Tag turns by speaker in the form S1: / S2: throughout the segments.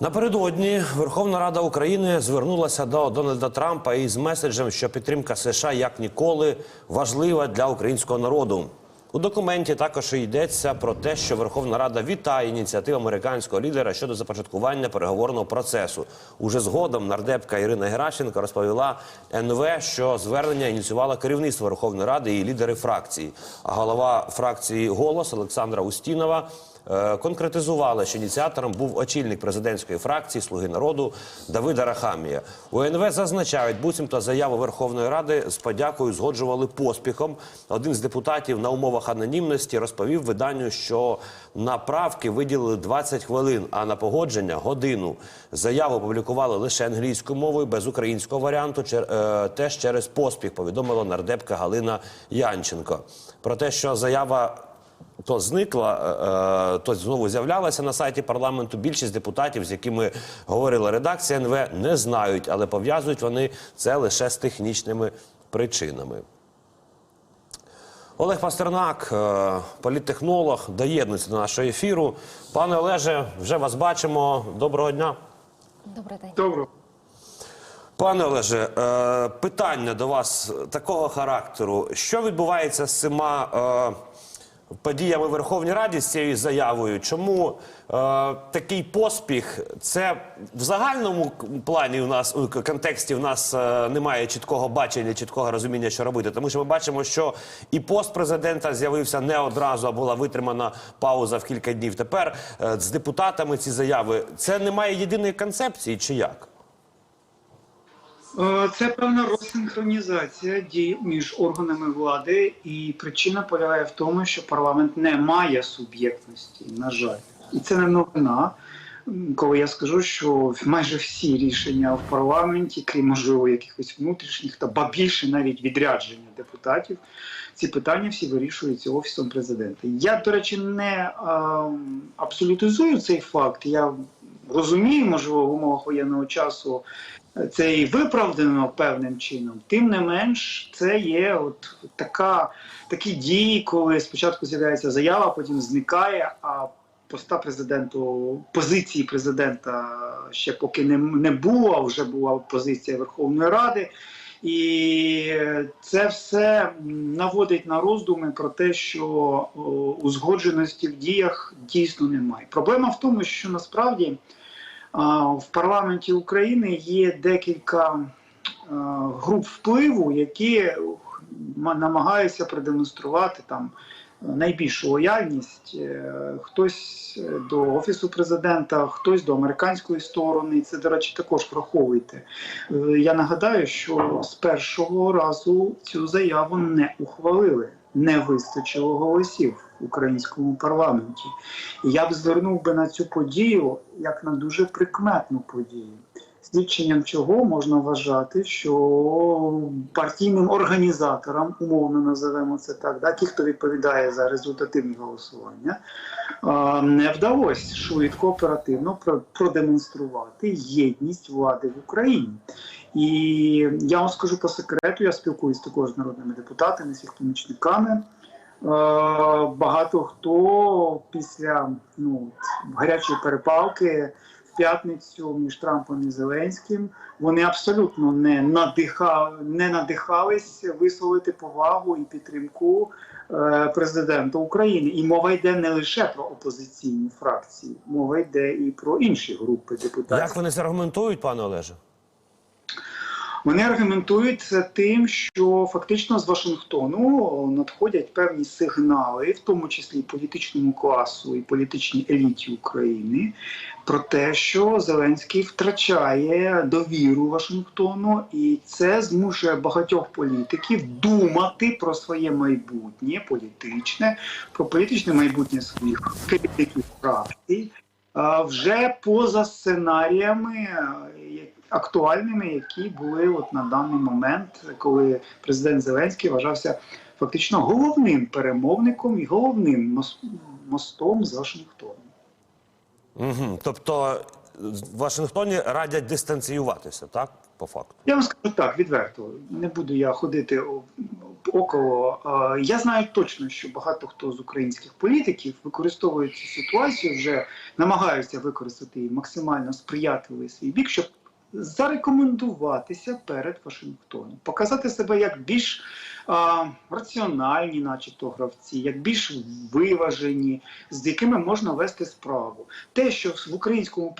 S1: Напередодні Верховна Рада України звернулася до Дональда Трампа із меседжем, що підтримка США як ніколи важлива для українського народу. У документі також йдеться про те, що Верховна Рада вітає ініціативу американського лідера щодо започаткування переговорного процесу. Уже згодом нардепка Ірина Геращенко розповіла НВ, що звернення ініціювало керівництво Верховної Ради і лідери фракції. А голова фракції Голос Олександра Устінова е, конкретизували, що ініціатором був очільник президентської фракції Слуги народу Давид Арахамія. У НВ зазначають, буцімто заяву Верховної Ради з подякою згоджували поспіхом. Один з депутатів на умовах анонімності розповів виданню, що на правки виділили 20 хвилин, а на погодження годину. Заяву опублікували лише англійською мовою, без українського варіанту, чер- е, теж через поспіх. Повідомила нардепка Галина Янченко. Про те, що заява то зникла, е, е, то знову з'являлася на сайті парламенту. Більшість депутатів, з якими говорила редакція НВ, не знають, але пов'язують вони це лише з технічними причинами. Олег Пастернак, е, політтехнолог, доєднується до нашого ефіру. Пане Олеже, вже вас бачимо. Доброго дня.
S2: Добрий день.
S3: Добре.
S1: Пане Олеже, питання до вас такого характеру. Що відбувається з цими подіями в Верховній Раді з цією заявою? Чому е, такий поспіх? Це в загальному плані у нас у контексті в нас е, немає чіткого бачення, чіткого розуміння, що робити. Тому що ми бачимо, що і пост президента з'явився не одразу, а була витримана пауза в кілька днів. Тепер е, з депутатами ці заяви. Це немає єдиної концепції, чи як?
S3: Е, Це певна розсинхронізація дій між органами влади, і причина полягає в тому, що парламент не має суб'єктності, на жаль, і це не новина. Коли я скажу, що майже всі рішення в парламенті, крім можливо якихось внутрішніх та ба більше навіть відрядження депутатів, ці питання всі вирішуються офісом президента. Я, до речі, не а, абсолютизую цей факт. Я розумію, можливо, в умовах воєнного часу це і виправдано певним чином. Тим не менш, це є от така, такі дії, коли спочатку з'являється заява, потім зникає, а поста президенту, позиції президента ще поки не, не було, вже була позиція Верховної Ради. І це все наводить на роздуми про те, що узгодженості в діях дійсно немає. Проблема в тому, що насправді в парламенті України є декілька груп впливу, які намагаються продемонструвати там найбільшу лояльність. Е, Хтось до офісу президента, хтось до американської сторони. Це, до речі, також враховуйте. Е, Я нагадаю, що з першого разу цю заяву не ухвалили. Не вистачило голосів українському парламенті. І я б звернув би на цю подію як на дуже прикметну подію. Свідченням чого можна вважати, що партійним організаторам, умовно називаємо це так, да, ті, хто відповідає за результативні голосування, не вдалося швидко, оперативно про- продемонструвати єдність влади в Україні. І я вам скажу по секрету, я спілкуюсь також з народними депутатами, з їх помічниками. Е, Багато хто після ну, гарячої перепалки в п'ятницю між Трампом і Зеленським вони абсолютно не надихали, не надихались висловити повагу і підтримку е, президента України. І мова йде не лише про опозиційні фракції, мова йде і про інші групи депутатів.
S1: Як вони це пане Олеже?
S3: Вони аргументують це тим, що фактично з Вашингтону надходять певні сигнали, в тому числі політичному класу і політичній еліті України, про те, що Зеленський втрачає довіру Вашингтону, і це змушує багатьох політиків думати про своє майбутнє політичне, про політичне майбутнє своїх керівників фракцій. Вже поза сценаріями актуальними, які були от на даний момент, коли президент Зеленський вважався фактично головним перемовником і головним мостом з Вашингтоном.
S1: Угу. Тобто в Вашингтоні радять дистанціюватися, так? По факту.
S3: Я вам скажу так, відверто. Не буду я ходити около. Я знаю точно, що багато хто з українських політиків використовує цю ситуацію, вже намагаються використати її максимально сприятливий свій бік, щоб зарекомендуватися перед Вашингтоном, показати себе як більш а, раціональні, начебто гравці, як більш виважені, з якими можна вести справу. Те, що в українському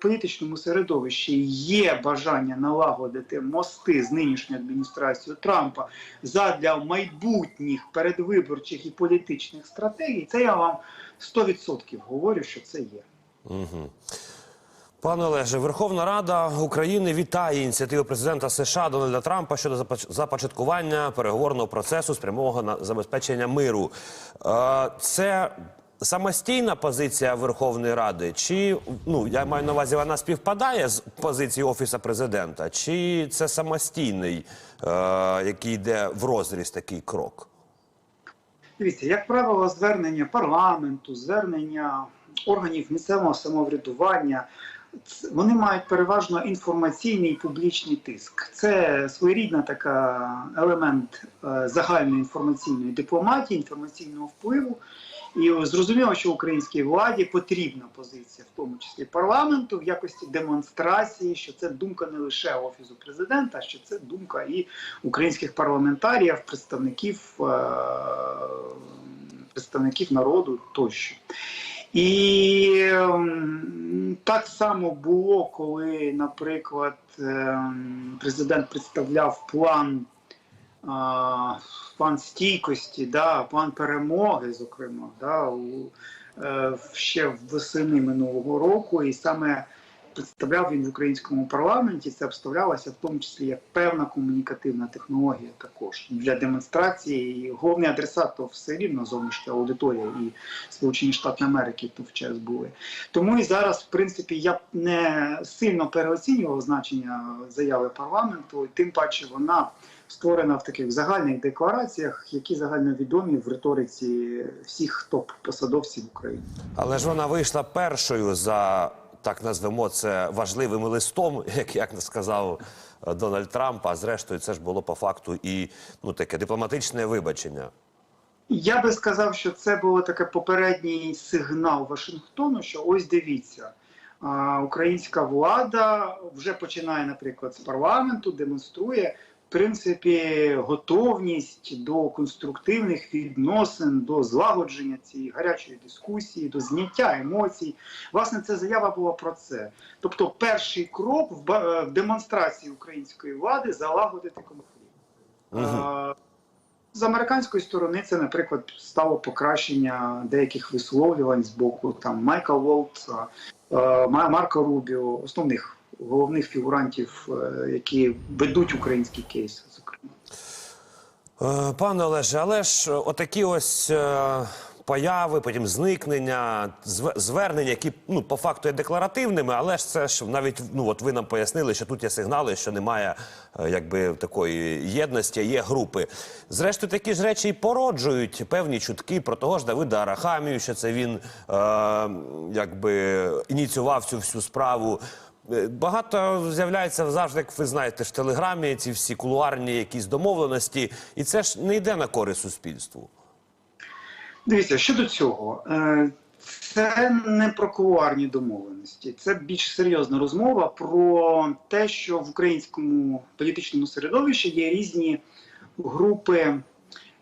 S3: політичному середовищі є бажання налагодити мости з нинішньою адміністрацією Трампа задля майбутніх передвиборчих і політичних стратегій, це я вам 100% говорю, що це є.
S1: Угу. Пане Олеже, Верховна Рада України вітає ініціативу президента США Дональда Трампа щодо започ- започаткування переговорного процесу спрямованого на забезпечення миру. Е, Це самостійна позиція Верховної Ради, чи ну я маю на увазі, вона співпадає з позицією офісу президента, чи це самостійний, е, який йде в розріз такий крок?
S3: Дивіться, як правило, звернення парламенту, звернення органів місцевого самоврядування. Вони мають переважно інформаційний публічний тиск. Це своєрідна така елемент е, загальної інформаційної дипломатії, інформаційного впливу. І зрозуміло, що українській владі потрібна позиція, в тому числі парламенту, в якості демонстрації, що це думка не лише офісу президента, а що це думка і українських парламентарів, представників, е, представників народу тощо. І ем, так само було, коли, наприклад, ем, президент представляв план, план стійкості, да, план перемоги, зокрема, да, у, е, ще восени минулого року, і саме представляв він в українському парламенті. Це обставлялося в тому числі як певна комунікативна технологія також для демонстрації. І головний адресат то все рівно зовнішня аудиторія і Сполучені Штати Америки в той час були. Тому і зараз, в принципі, я б не сильно переоцінював значення заяви парламенту, і тим паче вона створена в таких загальних деклараціях, які загальновідомі в риториці всіх топ-посадовців України.
S1: Але ж вона вийшла першою за так назвемо це важливим листом, як, як сказав е, Дональд Трамп. А зрештою, це ж було по факту і ну таке дипломатичне вибачення.
S3: Я би сказав, що це був такий попередній сигнал Вашингтону, що ось дивіться, українська влада вже починає, наприклад, з парламенту, демонструє принципі готовність до конструктивних відносин, до злагодження цієї гарячої дискусії, до зняття емоцій. Власне, ця заява була про це. Тобто, перший крок в в демонстрації української влади залагодити конфлікт.
S1: Мгм.
S3: З американської сторони це, наприклад, стало покращення деяких висловлювань з боку там Майка Волтса, е, Марка Рубіо, основних головних фігурантів, е, які ведуть український кейс. Зокрема,
S1: Е, Пане Олеже, але ж отакі ось е, появи, потім зникнення, зв- звернення, які ну по факту є декларативними, але ж це ж навіть ну от ви нам пояснили, що тут є сигнали, що немає якби такої єдності, є групи. Зрештою, такі ж речі і породжують певні чутки про того ж Давида Арахамію, що це він е, якби ініціював цю всю справу. Е, Багато з'являється завжди, як ви знаєте, в телеграмі ці всі кулуарні якісь домовленості, і це ж не йде на користь суспільству.
S3: дивіться щодо цього. е, Це не про кулуарні домовленості, це більш серйозна розмова про те, що в українському політичному середовищі є різні групи,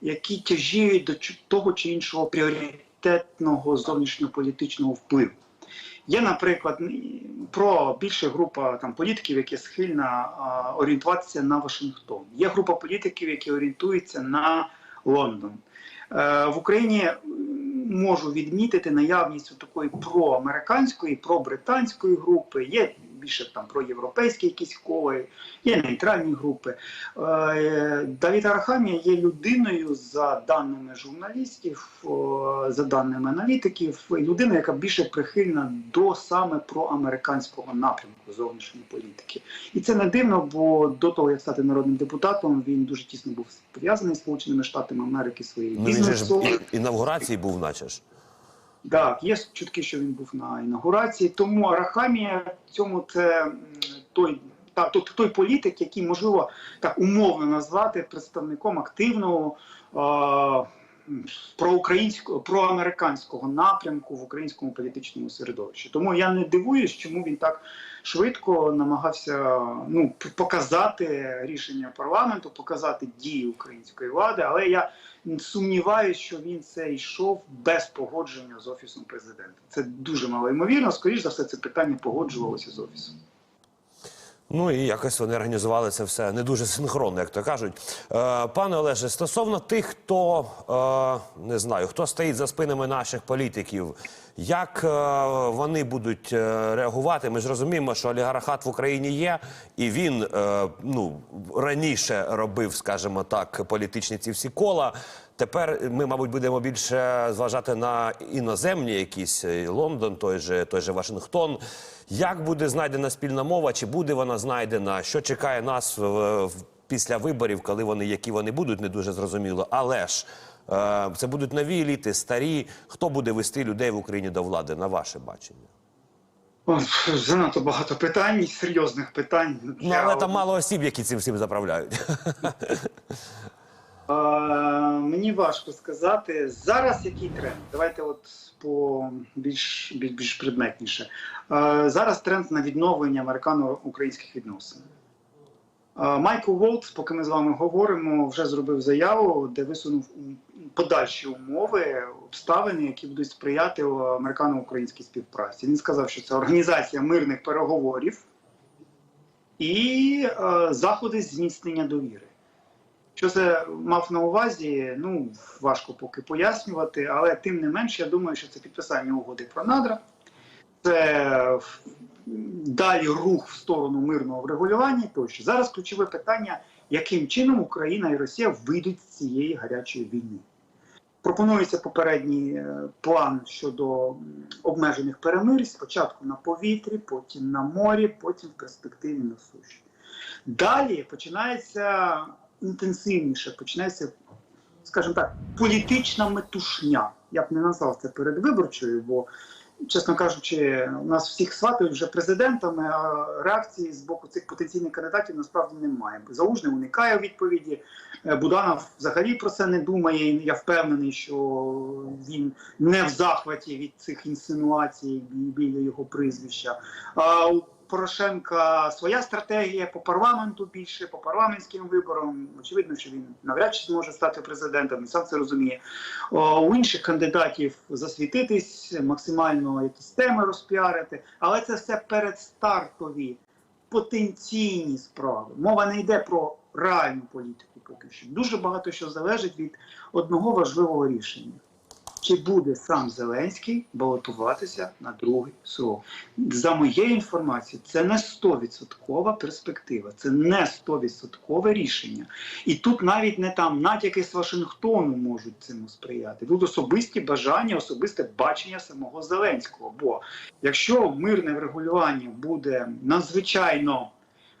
S3: які тяжіють до того чи іншого пріоритетного зовнішньополітичного впливу. Є, наприклад, про більше група там політиків, які схильна а, орієнтуватися на Вашингтон. Є група політиків, які орієнтуються на Лондон. Е, в Україні можу відмітити наявність такої проамериканської, пробританської групи. Є більше там проєвропейські якісь коли, є нейтральні групи. Е, Давід Арахамія є людиною, за даними журналістів, за даними аналітиків, людина, яка більше прихильна до саме проамериканського напрямку зовнішньої політики. І це не дивно, бо до того, як стати народним депутатом, він дуже тісно був пов'язаний з Сполученими Штатами Америки своєю
S1: Ну
S3: бізнесом.
S1: інавгурації був, наче ж.
S3: Так, є чутки, що він був на інаугурації. Тому Арахамія цьому це той та тобто той політик, який можливо так умовно назвати представником активного проукраїнського проамериканського напрямку в українському політичному середовищі. Тому я не дивуюсь, чому він так швидко намагався ну показати рішення парламенту, показати дії української влади. Але я сумніваюся, що він це йшов без погодження з офісом президента. Це дуже мало ймовірно. Скоріш за все, це питання погоджувалося з офісом.
S1: Ну і якось вони організували це все не дуже синхронно, як то кажуть. Е, пане Олеже, стосовно тих, хто е, не знаю, хто стоїть за спинами наших політиків, як е, вони будуть е, реагувати? Ми ж розуміємо, що олігархат в Україні є, і він е, ну раніше робив, скажімо так, політичні ці всі кола. Тепер ми, мабуть, будемо більше зважати на іноземні якісь е, Лондон, той же той же Вашингтон. Як буде знайдена спільна мова? Чи буде вона знайдена? Що чекає нас в, в- після виборів, коли вони які вони будуть, не дуже зрозуміло. Але ж е, це будуть нові еліти, старі. Хто буде вести людей в Україні до влади? На ваше бачення?
S3: О, занадто багато питань, серйозних питань.
S1: Ну але там мало осіб, які цим всім заправляють.
S3: Мені важко сказати. Зараз який тренд? Давайте от по більш, більш, більш предметніше. Е, зараз тренд на відновлення американо-українських відносин. Е, Майкл Волтс, поки ми з вами говоримо, вже зробив заяву, де висунув подальші умови, обставини, які будуть сприяти американо-українській співпраці. Він сказав, що це організація мирних переговорів і е, заходи зміцнення довіри. Що це мав на увазі, ну важко поки пояснювати, але тим не менш, я думаю, що це підписання угоди про надра, це далі рух в сторону мирного врегулювання. Тощо зараз ключове питання, яким чином Україна і Росія вийдуть з цієї гарячої війни. Пропонується попередній е, план щодо обмежених перемир'я, спочатку на повітрі, потім на морі, потім в перспективі на суші. Далі починається інтенсивніше, починається, скажімо так, політична метушня. Я б не назвав це передвиборчою, бо, чесно кажучи, у нас всіх сватають вже президентами, а реакції з боку цих потенційних кандидатів насправді немає. Залужний уникає відповіді. Е, Буданов взагалі про це не думає. Я впевнений, що він не в захваті від цих інсинуацій біля його прізвища. Порошенка своя стратегія по парламенту більше, по парламентським виборам. Очевидно, що він навряд чи зможе стати президентом, він сам це розуміє. О, у інших кандидатів засвітитись, максимально якісь теми розпіарити, але це все передстартові потенційні справи. Мова не йде про реальну політику поки що. Дуже багато що залежить від одного важливого рішення. Чи буде сам Зеленський балотуватися на другий срок? За моєю інформацією, це не 100% перспектива, це не 100% рішення. І тут навіть не там натяки з Вашингтону можуть цьому сприяти. Тут особисті бажання, особисте бачення самого Зеленського. Бо якщо мирне врегулювання буде надзвичайно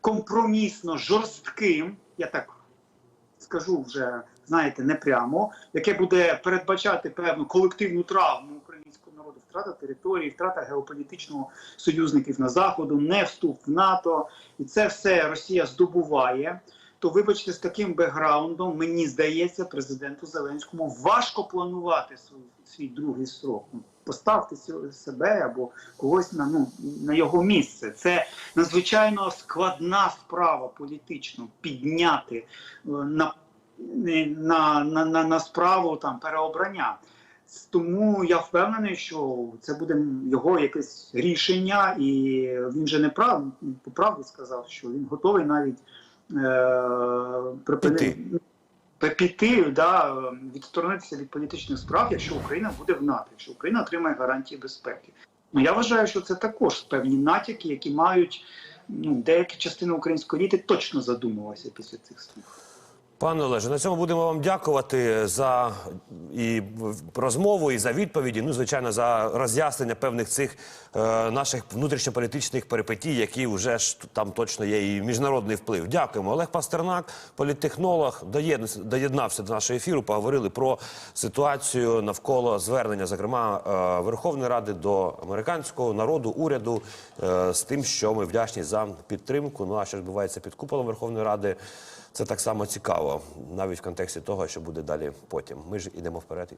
S3: компромісно жорстким, я так скажу вже, знаєте, не прямо, яке буде передбачати певну колективну травму українського народу, втрата території, втрата геополітичного союзників на заходу, не вступ в НАТО, і це все Росія здобуває. То, вибачте, з таким бекграундом, мені здається, президенту Зеленському важко планувати свій, свій другий срок. Ну, Поставте себе або когось на ну на його місце. Це надзвичайно складна справа політично підняти е, на, на, на, на, на справу там переобрання. Тому я впевнений, що це буде його якесь рішення, і він же не прав по правді сказав, що він готовий навіть е, припинити
S1: Піти.
S3: да, відсторонитися від політичних справ, якщо Україна буде в НАТО, якщо Україна отримає гарантії безпеки. Ну я вважаю, що це також певні натяки, які мають ну, деякі частини української еліти точно задумалися після цих слів.
S1: Пане Олеже, на цьому будемо вам дякувати за і розмову, і за відповіді. Ну, звичайно, за роз'яснення певних цих е, наших внутрішньополітичних перипетій, які вже ж там точно є і міжнародний вплив. Дякуємо. Олег Пастернак, політтехнолог, доєднався, до нашого ефіру. Поговорили про ситуацію навколо звернення, зокрема е, Верховної Ради до американського народу, уряду е, з тим, що ми вдячні за підтримку. Ну а що відбувається під куполом Верховної Ради. Це так само цікаво, навіть в контексті того, що буде далі потім. Ми ж ідемо вперед.